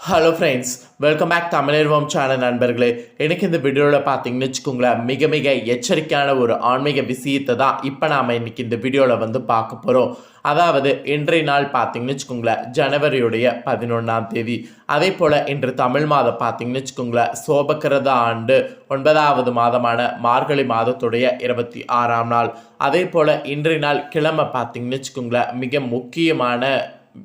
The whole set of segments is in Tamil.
Hello friends welcome back தமிழர்வம் channel நண்பர்களே. எனக்கு இந்த வீடியோவில் பார்த்தீங்கன்னு வச்சுக்கோங்களேன் மிக மிக எச்சரிக்கையான ஒரு ஆன்மீக விஷயத்தை தான் இப்போ நாம் இன்றைக்கி இந்த வீடியோவில் வந்து பார்க்க போகிறோம் அதாவது இன்றைய நாள் பார்த்தீங்கன்னு வச்சுக்கோங்களேன் ஜனவரியுடைய பதினொன்றாம் தேதி. அதே போல் இன்று தமிழ் மாதம் பார்த்தீங்கன்னு வச்சுக்கோங்களேன் சோபக்கிரத ஆண்டு ஒன்பதாவது மாதமான மார்கழி மாதத்துடைய இருபத்தி ஆறாம் நாள். அதே போல் இன்றைய நாள் கிழமை பார்த்தீங்கன்னு வச்சுக்கோங்களேன் மிக முக்கியமான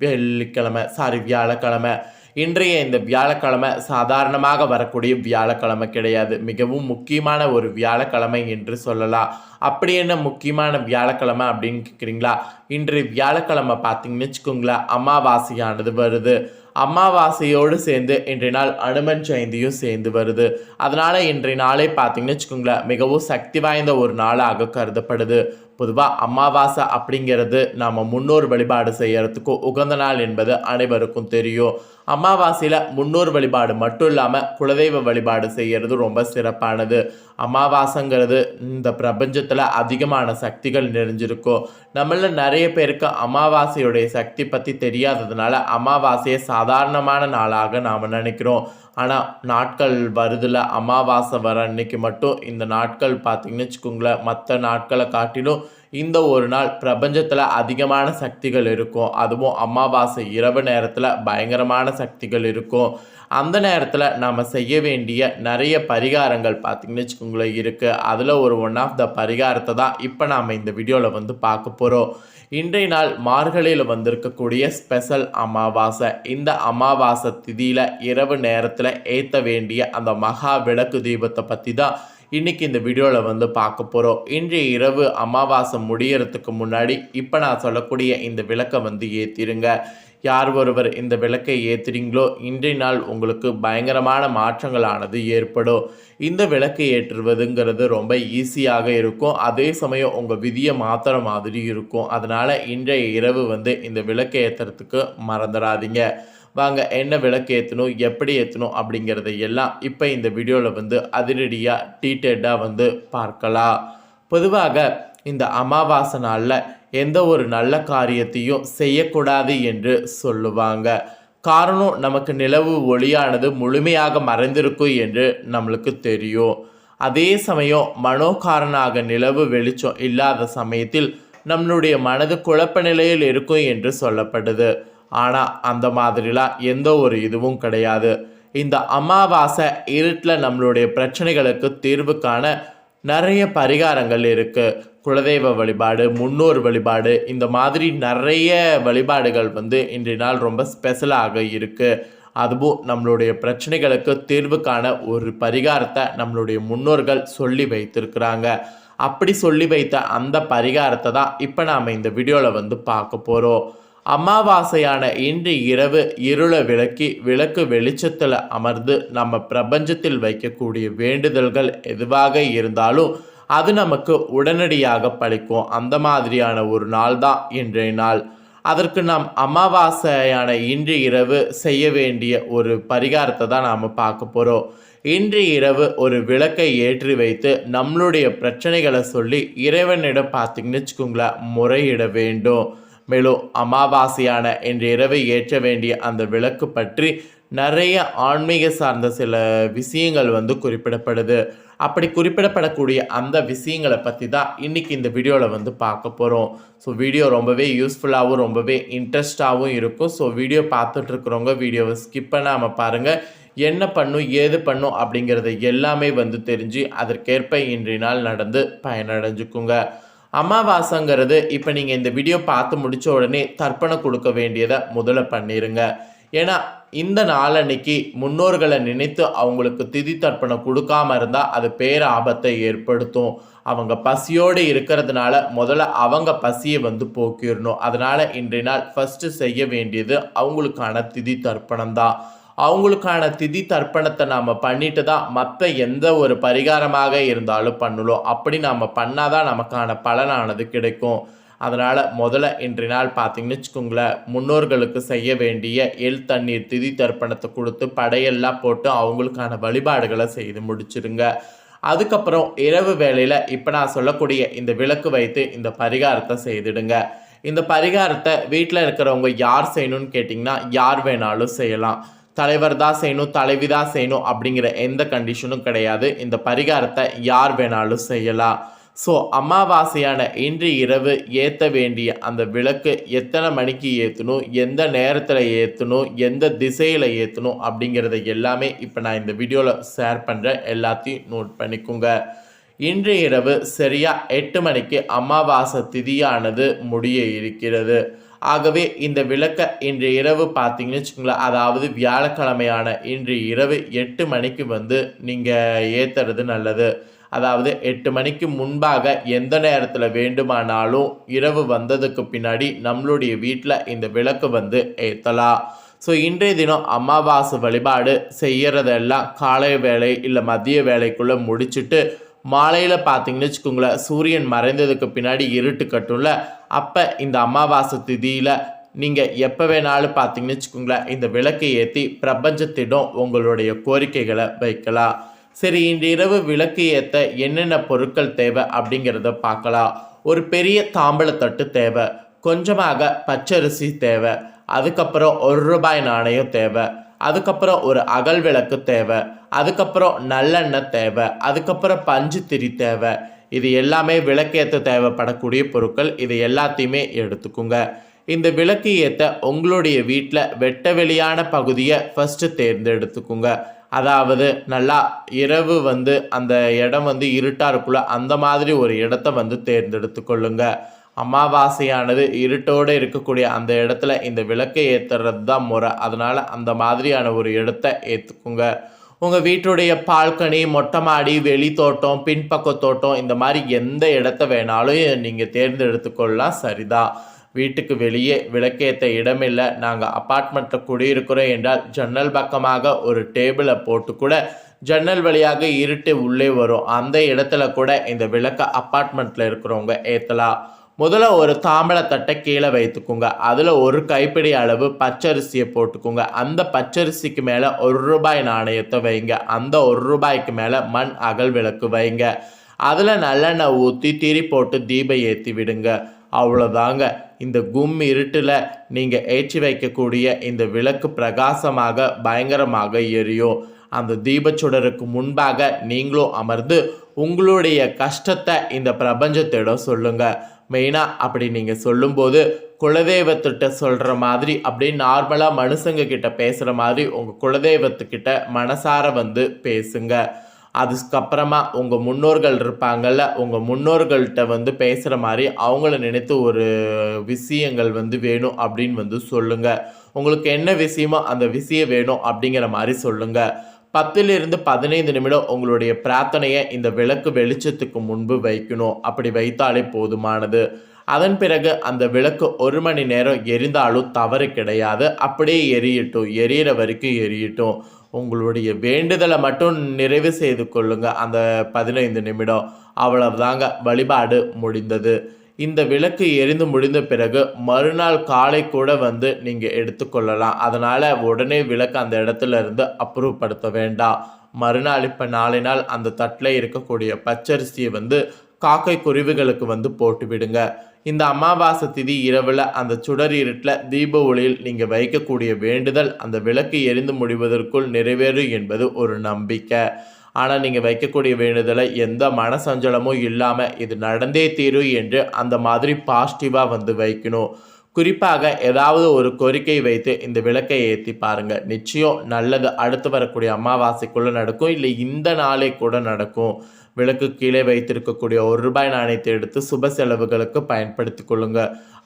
வெள்ளிக்கிழமை சாரி வியாழக்கிழமை. இன்றைய இந்த வியாழக்கிழமை சாதாரணமாக வரக்கூடிய வியாழக்கிழமை கிடையாது. மிகவும் முக்கியமான ஒரு வியாழக்கிழமை என்று சொல்லலாம். அப்படி என்ன முக்கியமான வியாழக்கிழமை அப்படின்னு கேட்குறீங்களா இன்றைய வியாழக்கிழமை பார்த்தீங்கன்னு வச்சுக்கோங்களேன் அமாவாசையானது வருது. அமாவாசையோடு சேர்ந்து இன்றைய நாள் அனுமன் ஜெயந்தியும் சேர்ந்து வருது. அதனால் இன்றைய நாளே பார்த்தீங்கன்னு வச்சுக்கோங்களேன் மிகவும் சக்தி வாய்ந்த ஒரு நாளாக கருதப்படுது. பொதுவாக அமாவாசை அப்படிங்கிறது நாம் முன்னோர் வழிபாடு செய்கிறதுக்கு உகந்த நாள் என்பது அனைவருக்கும் தெரியும். அமாவாசையில் முன்னோர் வழிபாடு மட்டும் இல்லாமல் குலதெய்வ வழிபாடு செய்கிறது ரொம்ப சிறப்பானது. அமாவாசைங்கிறது இந்த பிரபஞ்சத்தில் அதிகமான சக்திகள் நிறைஞ்சிருக்கும் நம்மள நிறைய பேருக்கு அமாவாசையுடைய சக்தி பற்றி தெரியாததுனால அமாவாசையை சாதாரணமான நாளாக நாம் நினைக்கிறோம். ஆனால் நாட்கள் வருதில் அமாவாசை வர அன்னைக்கு மட்டும் இந்த நாட்கள் பார்த்திங்கன்னு வச்சுக்கோங்களேன் மற்ற நாட்களை காட்டிலும் இந்த ஒரு நாள் பிரபஞ்சத்தில் அதிகமான சக்திகள் இருக்கும். அதுவும் அமாவாசை இரவு நேரத்தில் பயங்கரமான சக்திகள் இருக்கும். அந்த நேரத்தில் நாம் செய்ய வேண்டிய நிறைய பரிகாரங்கள் பார்த்திங்கன்னு வச்சுக்கோங்களேன் இருக்குது அதில் ஒரு ஒன் ஆஃப் த பரிகாரத்தை தான் இப்போ நாம் இந்த வீடியோவில் வந்து பார்க்க போகிறோம் இன்றைய நாள் மார்கழியில் வந்திருக்கக்கூடிய ஸ்பெஷல் அமாவாசை. இந்த அமாவாசை திதியில் இரவு நேரத்தில் ஏற்ற வேண்டிய அந்த மகா விளக்கு தீபத்தை பற்றி தான் இன்றைக்கி இந்த வீடியோவில் வந்து பார்க்க போகிறோம் இன்றைய இரவு அமாவாசை முடியறதுக்கு முன்னாடி இப்போ நான் சொல்லக்கூடிய இந்த விளக்கை வந்து ஏற்றிருங்க யார் ஒருவர் இந்த விளக்கை ஏற்றுறீங்களோ இன்றைய நாள் உங்களுக்கு பயங்கரமான மாற்றங்களானது ஏற்படும். இந்த விளக்கை ஏற்றுவதுங்கிறது ரொம்ப ஈஸியாக இருக்கும். அதே சமயம் உங்கள் விதியை மாத்திர மாதிரி இருக்கும். அதனால் இன்றைய இரவு வந்து இந்த விளக்கை ஏற்றுறதுக்கு மறந்துடாதீங்க. வாங்க என்ன விளக்கு ஏற்றணும் எப்படி ஏற்றணும் அப்படிங்கிறத எல்லாம் இப்போ இந்த வீடியோவில் வந்து அதிரடியாக டீட்டெயில்டாக வந்து பார்க்கலாம். பொதுவாக இந்த அமாவாசை நாளில் எந்த ஒரு நல்ல காரியத்தையும் செய்யக்கூடாது என்று சொல்லுவாங்க. காரணம் நமக்கு நிலவு ஒளியானது முழுமையாக மறைந்திருக்கும் என்று நம்மளுக்கு தெரியும். அதே சமயம் மனோகாரனாக நிலவு வெளிச்சம் இல்லாத சமயத்தில் நம்மளுடைய மனது குழப்ப நிலையில் இருக்கும் என்று சொல்லப்படுது. ஆனால் அந்த மாதிரிலாம் எந்த ஒரு இதுவும் கிடையாது. இந்த அமாவாசை இருட்டில் நம்மளுடைய பிரச்சனைகளுக்கு தீர்வு காண நிறைய பரிகாரங்கள் இருக்குது குலதெய்வ வழிபாடு முன்னோர் வழிபாடு இந்த மாதிரி நிறைய வழிபாடுகள் வந்து இன்றைய நாள் ரொம்ப ஸ்பெஷலாக இருக்குது அதுவும் நம்மளுடைய பிரச்சனைகளுக்கு தீர்வு காண ஒரு பரிகாரத்தை நம்மளுடைய முன்னோர்கள் சொல்லி வைத்திருக்கிறாங்க. அப்படி சொல்லி வைத்த அந்த பரிகாரத்தை தான் இப்போ நாம் இந்த வீடியோவில் வந்து பார்க்க போகிறோம் அமாவாசையான இன்று இரவு இருளை விளக்கி விளக்கு வெளிச்சத்தில் அமர்ந்து நம்ம பிரபஞ்சத்தில் வைக்கக்கூடிய வேண்டுதல்கள் எதுவாக இருந்தாலும் அது நமக்கு உடனடியாக பழிக்கும். அந்த மாதிரியான ஒரு நாள் தான் இன்றைய நாள். அதற்கு நாம் அமாவாசையான இன்று இரவு செய்ய வேண்டிய ஒரு பரிகாரத்தை தான் நாம் பார்க்க போகிறோம் இன்று இரவு ஒரு விளக்கை ஏற்றி வைத்து நம்மளுடைய பிரச்சனைகளை சொல்லி இறைவனிடம் பார்த்தீங்கன்னு வச்சுக்கோங்களேன் முறையிட வேண்டும். மேலும் அமாவாசையான இன்று இரவை ஏற்ற வேண்டிய அந்த விளக்கு பற்றி நிறைய ஆன்மீக சார்ந்த சில விஷயங்கள் வந்து குறிப்பிடப்படுது. அப்படி குறிப்பிடப்படக்கூடிய அந்த விஷயங்களை பற்றி தான் இன்றைக்கி இந்த வீடியோவில் வந்து பார்க்க போகிறோம் ஸோ வீடியோ ரொம்பவே யூஸ்ஃபுல்லாகவும் ரொம்பவே இன்ட்ரெஸ்டாகவும் இருக்கும். ஸோ வீடியோ பார்த்துட்ருக்குறவங்க வீடியோவை ஸ்கிப் பண்ணாமல் பாருங்கள் என்ன பண்ணும் ஏது பண்ணும் அப்படிங்கிறத எல்லாமே வந்து தெரிஞ்சு அதற்கேற்ப இன்றைய நாள் நடந்து பயனடைஞ்சுக்குங்க. அமாவாசைங்கிறது இப்போ நீங்கள் இந்த வீடியோ பார்த்து முடித்த உடனே தர்ப்பணம் கொடுக்க வேண்டியதை முதல்ல பண்ணிடுங்க ஏன்னா இந்த நாளன்னைக்கு முன்னோர்களை நினைத்து அவங்களுக்கு திதி தர்ப்பணம் கொடுக்காம இருந்தால் அது பேர ஆபத்தை ஏற்படுத்தும். அவங்க பசியோடு இருக்கிறதுனால முதல்ல அவங்க பசியை வந்து போக்கிடணும் அதனால் இன்றைய நாள் ஃபஸ்ட்டு செய்ய வேண்டியது அவங்களுக்கான திதி தர்ப்பணம் தான் அவங்களுக்கான திதி தர்ப்பணத்தை நாம் பண்ணிட்டு தான் மற்ற எந்த ஒரு பரிகாரமாக இருந்தாலும் பண்ணணும் அப்படி நாம் பண்ணால் தான் நமக்கான பலனானது கிடைக்கும். அதனால் முதல்ல இன்றைய நாள் பார்த்தீங்கன்னு வச்சுக்கோங்களேன் முன்னோர்களுக்கு செய்ய வேண்டிய எல் தண்ணீர் திதி தர்ப்பணத்தை கொடுத்து படையெல்லாம் போட்டு அவங்களுக்கான வழிபாடுகளை செய்து முடிச்சிருங்க. அதுக்கப்புறம் இரவு வேளையில் இப்போ நான் சொல்லக்கூடிய இந்த விளக்கு வைத்து இந்த பரிகாரத்தை செய்திடுங்க. இந்த பரிகாரத்தை வீட்டில் இருக்கிறவங்க யார் செய்யணும்னு கேட்டிங்கன்னா யார் வேணாலும் செய்யலாம். தலைவர் தான் செய்யணும் தலைவி தான் செய்யணும் அப்படிங்கிற எந்த கண்டிஷனும் கிடையாது. இந்த பரிகாரத்தை யார் வேணாலும் செய்யலாம் ஸோ அமாவாசையான இன்று இரவு ஏற்ற வேண்டிய அந்த விளக்கு எத்தனை மணிக்கு ஏற்றணும் எந்த நேரத்தில் ஏற்றணும் எந்த திசையில் ஏற்றணும் அப்படிங்கிறத எல்லாமே இப்போ நான் இந்த வீடியோவில் ஷேர் பண்ணுறேன் எல்லாத்தையும் நோட் பண்ணிக்கோங்க. இன்று இரவு சரியாக எட்டு மணிக்கு அமாவாசை திதியானது முடிய இருக்கிறது. ஆகவே இந்த விளக்கை இன்று இரவு பார்த்தீங்கன்னு வச்சுக்கோங்களேன் அதாவது வியாழக்கிழமையான இன்று இரவு எட்டு மணிக்கு வந்து நீங்கள் ஏற்றுறது நல்லது. அதாவது எட்டு மணிக்கு முன்பாக எந்த நேரத்தில் வேண்டுமானாலும் இரவு வந்ததுக்கு பின்னாடி நம்மளுடைய வீட்டில் இந்த விளக்கு வந்து ஏற்றலாம் ஸோ இன்றைய தினம் அமாவாசை வழிபாடு செய்கிறதெல்லாம் காலை வேலை இல்லை மதிய வேலைக்குள்ளே முடிச்சுட்டு மாலையில் பார்த்தீங்கன்னு வச்சுக்கோங்களேன் சூரியன் மறைந்ததுக்கு பின்னாடி இருட்டு கட்டும்ல அப்போ இந்த அமாவாசை திதியில் நீங்கள் எப்போ வேணாலும் பார்த்தீங்கன்னு வச்சுக்கோங்களேன் இந்த விளக்கை ஏற்றி பிரபஞ்சத்திடம் உங்களுடைய கோரிக்கைகளை வைக்கலாம். சரி இந்த இரவு விளக்கு ஏற்ற என்னென்ன பொருட்கள் தேவை அப்படிங்கிறத பார்க்கலாம். ஒரு பெரிய தாம்பழத்தட்டு தேவை கொஞ்சமாக பச்சரிசி தேவை அதுக்கப்புறம் ஒரு ரூபாய் நாணயம் தேவை அதுக்கப்புறம் ஒரு அகல் விளக்கு தேவை அதுக்கப்புறம் நல்லெண்ணெய் தேவை அதுக்கப்புறம் பஞ்சு திரி தேவை. இது எல்லாமே விளக்கேற்ற தேவைப்படக்கூடிய பொருட்கள். இது எல்லாத்தையுமே எடுத்துக்குங்க. இந்த விளக்கு ஏற்ற உங்களுடைய வீட்டில் வெட்ட வெளியான பகுதியை ஃபஸ்ட்டு தேர்ந்தெடுத்துக்குங்க. அதாவது நல்லா இரவு வந்து அந்த இடம் வந்து இருட்டாக இருக்குள்ள அந்த மாதிரி ஒரு இடத்த வந்து தேர்ந்தெடுத்து கொள்ளுங்கள் அமாவாசையானது இருட்டோடு இருக்கக்கூடிய அந்த இடத்துல இந்த விளக்கை ஏற்றுறது தான் முறை. அதனால் அந்த மாதிரியான ஒரு இடத்த ஏற்றுக்குங்க உங்கள் வீட்டுடைய பால்கனி மொட்டை மாடி வெளி தோட்டம் பின்பக்க தோட்டம் இந்த மாதிரி எந்த இடத்த வேணாலும் நீங்கள் தேர்ந்தெடுத்துக்கொள்ளலாம் சரிதான் வீட்டுக்கு வெளியே விளக்கேற்ற இடமில்லை. நாங்கள் அப்பார்ட்மெண்ட்டில் குடியிருக்கிறோம் என்றால் ஜன்னல் பக்கமாக ஒரு டேபிளை போட்டு கூட ஜன்னல் வழியாக இருட்டு உள்ளே வரும். அந்த இடத்துல கூட இந்த விளக்க அப்பார்ட்மெண்ட்டில் இருக்கிறவங்க ஏற்றலாம் முதல்ல ஒரு தாம்பழத்தட்டை கீழே வைத்துக்கோங்க. அதில் ஒரு கைப்பிடி அளவு பச்சரிசியை போட்டுக்கோங்க. அந்த பச்சரிசிக்கு மேலே ஒரு ரூபாய் நாணயத்தை வைங்க. அந்த ஒரு ரூபாய்க்கு மேலே மண் அகல் விளக்கு வைங்க. அதில் நல்லெண்ணெய் ஊற்றி திரி போட்டு தீபம் ஏற்றி விடுங்க. அவ்வளோதாங்க இந்த கும் இருட்டில் நீங்கள் ஏற்றி வைக்கக்கூடிய இந்த விளக்கு பிரகாசமாக பயங்கரமாக எரியும். அந்த தீபச்சுடருக்கு முன்பாக நீங்களும் அமர்ந்து உங்களுடைய கஷ்டத்தை இந்த பிரபஞ்சத்திடம் சொல்லுங்கள் மெயினாக அப்படி நீங்கள் சொல்லும்போது குலதெய்வத்திட்ட சொல்கிற மாதிரி அப்படியே நார்மலாக மனுஷங்க கிட்ட பேசுகிற மாதிரி உங்கள் குலதெய்வத்துக்கிட்ட மனசார வந்து பேசுங்க. அதுக்கப்புறமா உங்கள் முன்னோர்கள் இருப்பாங்கள்ல உங்கள் முன்னோர்கள்ட்ட வந்து பேசுகிற மாதிரி அவங்கள நினைத்து ஒரு விஷயங்கள் வந்து வேணும் அப்படின்னு வந்து சொல்லுங்கள் உங்களுக்கு என்ன விஷயமோ அந்த விஷயம் வேணும் அப்படிங்கிற மாதிரி சொல்லுங்கள் பத்திலிருந்து பதினைந்து நிமிடம் உங்களுடைய பிரார்த்தனையை இந்த விளக்கு வெளிச்சத்துக்கு முன்பு வைக்கணும். அப்படி வைத்தாலே போதுமானது. அதன் பிறகு அந்த விளக்கு ஒரு மணி நேரம் எரிந்தாலும் தவறு கிடையாது. அப்படியே எரியட்டும். எரியிற வரைக்கும் எரியட்டும். உங்களுடைய வேண்டுதலை மட்டும் நிறைவு செய்து கொள்ளுங்க. அந்த பதினைந்து நிமிடம். அவ்வளவுதாங்க. வழிபாடு முடிந்தது. இந்த விளக்கு எரிந்து முடிந்த பிறகு மறுநாள் காலை கூட வந்து நீங்கள் எடுத்துக்கொள்ளலாம். அதனால் உடனே விளக்கு அந்த இடத்துல இருந்து அப்ரூவ் வேண்டாம். மறுநாள் இப்போ நாளை நாள் அந்த தட்டில் இருக்கக்கூடிய பச்சரிசியை வந்து காக்கை குருவிகளுக்கு வந்து போட்டு விடுங்க. இந்த அமாவாசை திதி இரவில் அந்த சுடர் இருட்டில் தீப ஒளியில் நீங்கள் வைக்கக்கூடிய வேண்டுதல் அந்த விளக்கு எரிந்து முடிவதற்குள் நிறைவேறும் என்பது ஒரு நம்பிக்கை. ஆனால் நீங்கள் வைக்கக்கூடிய வேண்டுதலை எந்த மனசஞ்சலமும் இல்லாமல் இது நடந்தே தீரும் என்று அந்த மாதிரி பாசிட்டிவாக வந்து வைக்கணும். குறிப்பாக ஏதாவது ஒரு கோரிக்கை வைத்து இந்த விளக்கை ஏற்றி பாருங்கள் நிச்சயம் நல்லது. அடுத்து வரக்கூடிய அமாவாசைக்குள்ளே நடக்கும். இல்லை இந்த நாளே கூட நடக்கும். விளக்கு கீழே வைத்திருக்கக்கூடிய ஒரு ரூபாய் நாணயத்தை எடுத்து சுப செலவுகளுக்கு பயன்படுத்தி கொள்ளுங்க.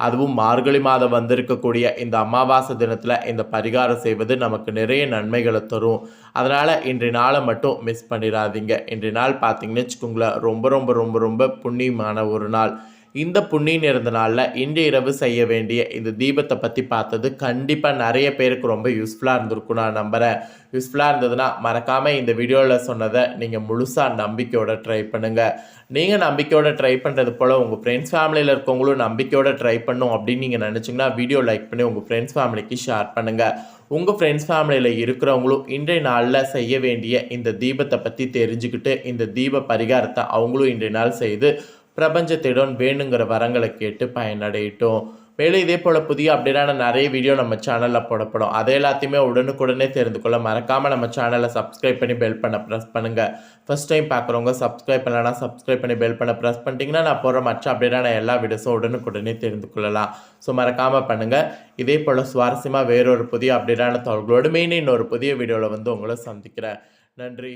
அதுவும் மார்கழி மாதம் வந்திருக்கக்கூடிய இந்த அமாவாசை தினத்தில் இந்த பரிகாரம் செய்வது நமக்கு நிறைய நன்மைகளை தரும். அதனால் இன்றைய நாளை மட்டும் மிஸ் பண்ணிடாதீங்க. இன்றைய நாள் பார்த்தீங்கன்னு வச்சுக்கோங்களேன். ரொம்ப ரொம்ப ரொம்ப ரொம்ப புண்ணியமான ஒரு நாள். இந்த புண்ணியம் இருந்த நாளில் இன்று இரவு செய்ய வேண்டிய இந்த தீபத்தை பற்றி பார்த்தது கண்டிப்பாக நிறைய பேருக்கு ரொம்ப யூஸ்ஃபுல்லாக இருந்திருக்கும் நான் நம்புகிறேன் யூஸ்ஃபுல்லாக இருந்ததுன்னா மறக்காமல் இந்த வீடியோவில் சொன்னதை நீங்கள் முழுசாக நம்பிக்கையோட ட்ரை பண்ணுங்கள் நீங்கள் நம்பிக்கையோட ட்ரை பண்ணுறது போல் உங்கள் ஃப்ரெண்ட்ஸ் ஃபேமிலியில் இருக்கவங்களும் நம்பிக்கையோட ட்ரை பண்ணும் அப்படின்னு நீங்கள் நினச்சிங்கன்னா வீடியோ லைக் பண்ணி உங்கள் ஃப்ரெண்ட்ஸ் ஃபேமிலிக்கு ஷேர் பண்ணுங்கள் உங்கள் ஃப்ரெண்ட்ஸ் ஃபேமிலியில் இருக்கிறவங்களும் இன்றைய நாளில் செய்ய வேண்டிய இந்த தீபத்தை பற்றி தெரிஞ்சுக்கிட்டு இந்த தீப பரிகாரத்தை அவங்களும் இன்றைய நாள் செய்து பிரபஞ்சத்திடம் வேணுங்கிற வரங்களை கேட்டு பயனடையட்டும். மேலும் இதே போல் புதிய அப்டேட்டான நிறைய வீடியோ நம்ம சேனலில் போடப்படும். அதை எல்லாத்தையுமே உடனுக்குடனே தெரிந்து கொள்ள மறக்காமல் நம்ம சேனலை சப்ஸ்கிரைப் பண்ணி பெல் பண்ண ப்ரெஸ் பண்ணுங்கள் ஃபஸ்ட் டைம் பார்க்குறவங்க சப்ஸ்கிரைப் பண்ணலன்னா சப்ஸ்கிரைப் பண்ணி பெல் பண்ண ப்ரெஸ் பண்ணிட்டீங்கன்னா நான் போகிற மற்ற அப்டேட்டான எல்லா வீடியோஸும் உடனுக்குடனே தெரிந்து கொள்ளலாம். ஸோ மறக்காமல் பண்ணுங்கள் இதே போல் சுவாரஸ்யமாக வேறொரு புதிய அப்டேட்டான தகவல்களோடு மெயின் இன்னொரு புதிய வீடியோவில் வந்து உங்களை சந்திக்கிறேன். நன்றி.